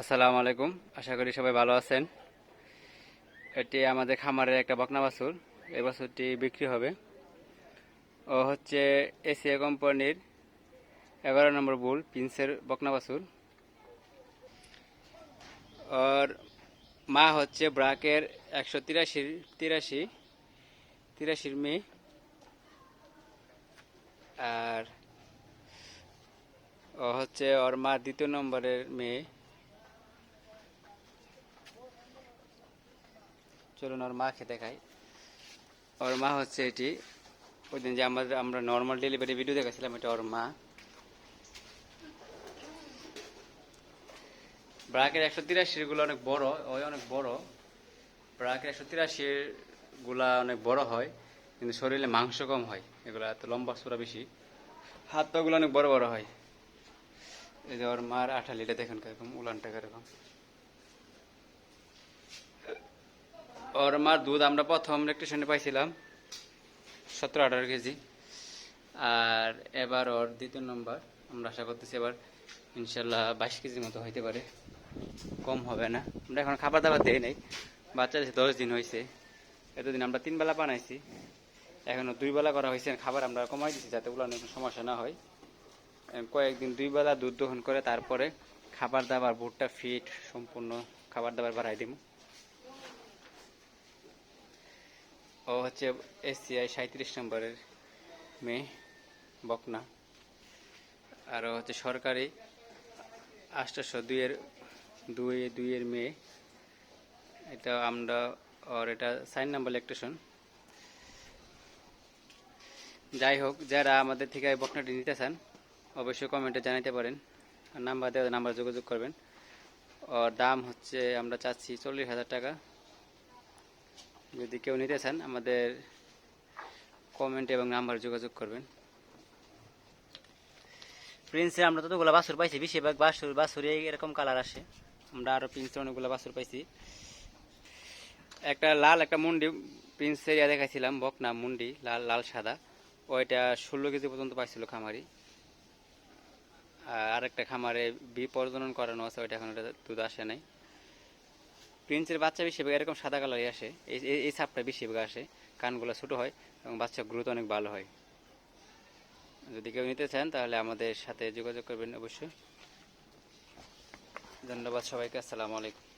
আসসালামু আলাইকুম। আশা করি সবাই ভালো আছেন। এটি আমাদের খামারের একটা বকনা বাছুর। এই বাছুরটি বিক্রি হবে। ও হচ্ছে এসিয়া কোম্পানির এগারো নম্বর বুল পিন্সের বকনা বাছুর। ওর মা হচ্ছে ব্রাকের একশো তিরাশির, তিরাশি, তিরাশির মেয়ে। আর ও হচ্ছে ওর মা দ্বিতীয় নম্বরের মেয়ে। চলুন ওর মাকে দেখাই ওর মা হচ্ছে এটি ওই দিন যে আমাদের আমরা নর্মাল ডেলিভারি ভিডিও দেখাছিলাম, এটা ওর মা। ব্রাকের একশো তিরাশিরগুলো অনেক বড়, ওই অনেক বড়। ব্রাকের একশো তিরাশিরগুলা অনেক বড় হয়, কিন্তু শরীরে মাংস কম হয়, এগুলা এত লম্বা সুরা বেশি। হাত পাগুলো অনেক বড় বড় হয়। এই যে ওর মার আঠালিটা দেখেন কীরকম, উলানটা কীরকম। ওর মার দুধ আমরা প্রথম ইলেকট্রিশনে পাইছিলাম, সতেরো আঠারো কেজি। আর এবার ওর দ্বিতীয় নম্বর আমরা আশা করতেছি এবার ইনশাল্লাহ বাইশ কেজির মতো হইতে পারে। কম হবে না। আমরা এখন খাবার দাবার দেই নাই। বাচ্চা দশ দিন হয়েছে এতদিন আমরা তিন বেলা বানাইছি। এখনও দুই বেলা করা হয়েছে খাবার আমরা কমাই দিচ্ছি যাতে ওগুলো কোনো সমস্যা না হয়। কয়েকদিন দুই বেলা দুধ দহন করে তারপরে খাবার দাবার, ভুট্টা, ফিট সম্পূর্ণ খাবার দাবার বাড়াই দিব ও হচ্ছে এসসিআই সাঁত্রিশ নম্বরের মেয়ে, বকনা। আর হচ্ছে সরকারি আষ্টশো দুইয়ের, দুই, দুইয়ের মেয়ে। এটা আমরা ওর এটা সাইন নাম্বার ইলেকট্রেশন যাই হোক, যারা আমাদের থেকে বকনাটি নিতে চান, অবশ্যই কমেন্টে জানাতে পারেন। নাম্বার দেওয়া নাম্বার যোগাযোগ করবেন। ওর দাম হচ্ছে আমরা চাচ্ছি চল্লিশ হাজার টাকা। যদি কেউ নিতে চান, আমাদের কমেন্ট এবং নাম্বার যোগাযোগ করবেন। প্রিন্সে আমরা ততগুলো বাছুর পাইছি, বেশিরভাগ বাছুর বাছুর এরকম কালার আসে। আমরা আরও প্রিন্সের অনেকগুলো বাছুর পাইছি। একটা লাল, একটা মুন্ডি প্রিন্সের ইয়া দেখাইছিলাম, বকনা মুন্ডি, লাল লাল, সাদা। ওইটা ষোলো কেজি পর্যন্ত পাইছিল খামারি। আর একটা খামারে বি প্রজনন করানো আছে, ওইটা এখন ওটা দুধ আসে নাই। প্রিন্সের বাচ্চা বেশিরভাগ এরকম সাদা কালারই আসে। এই, এই- বেশি বেশিরভাগ আসে। কানগুলো ছোটো হয় এবং বাচ্চা গ্রোথ অনেক ভালো হয়। যদি কেউ নিতে চান তাহলে আমাদের সাথে যোগাযোগ করবেন অবশ্যই। ধন্যবাদ সবাইকে, আসসালামু আলাইকুম।